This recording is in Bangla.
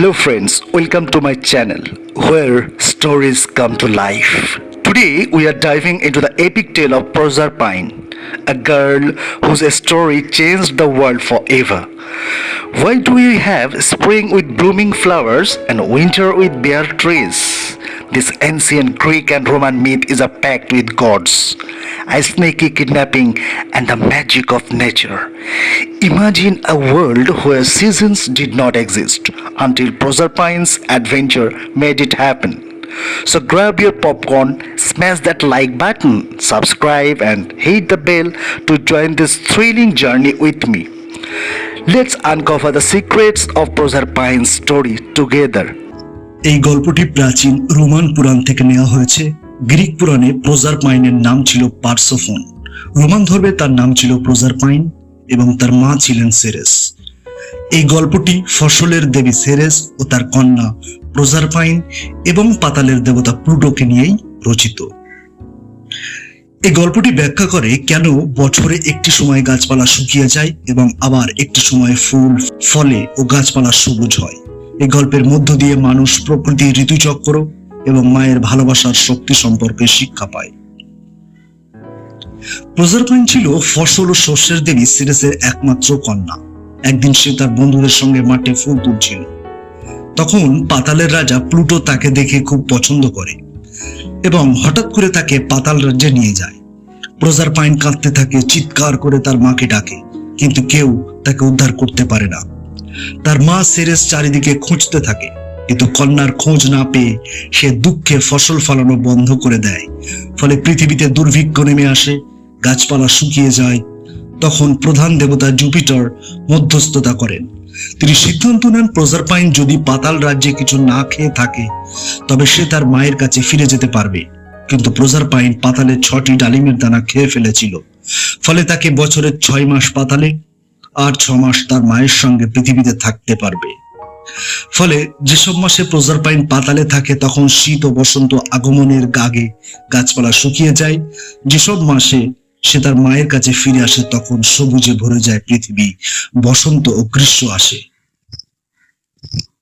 Hello, friends, welcome to my channel where stories come to life. Today, we are diving into the epic tale of Proserpine, a girl whose story changed the world forever. Why do we have spring with blooming flowers and winter with bare trees? This ancient Greek and Roman myth is a pact with gods, a sneaky kidnapping, and the magic of nature. Imagine a world where seasons did not exist until Proserpine's adventure made it happen. So grab your popcorn, smash that like button, subscribe, and hit the bell to join this thrilling journey with me. Let's uncover the secrets of Proserpine's story together. এই গল্পটি প্রাচীন রোমান পুরাণ থেকে নেওয়া হয়েছে। গ্রিক পুরাণে প্রজারপাইনের নাম ছিল পার্সোফোন। রোমান ধর্মে তার নাম ছিল প্রজারপাইন এবং তার মা ছিলেন সেরেস। এই গল্পটি ফসলের দেবী সেরেস ও তার কন্যা প্রজারপাইন এবং পাতালের দেবতা প্লুটোকে নিয়েই রচিত। এই গল্পটি ব্যাখ্যা করে কেন বছরে একটি সময় গাছপালা শুকিয়ে যায় এবং আবার একটি সময় ফুল ফলে ও গাছপালা সবুজ হয়। এই গল্পের মধ্য দিয়ে মানুষ প্রকৃতির ঋতুচক্র এবং মায়ের ভালোবাসার শক্তি সম্পর্কে শিক্ষা পায়। প্রজারপাইন ছিল ফসল ও শস্যের দেবী সিরেসের একমাত্র কন্যা। একদিন সে তার বন্ধুদের সঙ্গে মাঠে ফুল তুলছিল। তখন পাতালের রাজা প্লুটো তাকে দেখে খুব পছন্দ করে এবং হঠাৎ করে তাকে পাতাল রাজ্যে নিয়ে যায়। প্রজারপাইন কাঁদতে থাকে, চিৎকার করে তার মাকে ডাকে, কিন্তু কেউ তাকে উদ্ধার করতে পারে না। তার মা সেরেস চারিদিকে খুঁজতে থাকে, কিন্তু কন্যার খোঁজ না পেয়ে সে দুঃখে ফসল ফলানো বন্ধ করে দেয়। ফলে পৃথিবীতে দুর্ভিক্ষ নেমে আসে, গাছপালা শুকিয়ে যায়। তখন প্রধান দেবতা জুপিটার মধ্যস্থতা করেন। তিনি সিদ্ধান্ত নেন প্রজারপাইন যদি পাতাল রাজ্যে কিছু না খেয়ে থাকে, তবে সে তার মায়ের কাছে ফিরে যেতে পারবে। কিন্তু প্রজারপাইন পাতালে ছটি ডালিমের দানা খেয়ে ফেলেছিল। ফলে তাকে বছরের ছয় মাস পাতালে আর ছ মাস তার মায়ের সঙ্গে পৃথিবীতে থাকতে পারবে। ফলে যেসব মাসে প্রজারপাইন পাতালে থাকে, তখন শীত ও বসন্ত আগমনের গাগে গাছপালা শুকিয়ে যায়। যেসব মাসে সে তার মায়ের কাছে ফিরে আসে, তখন সবুজে ভরে যায় পৃথিবী, বসন্ত ও গ্রীষ্ম আসে।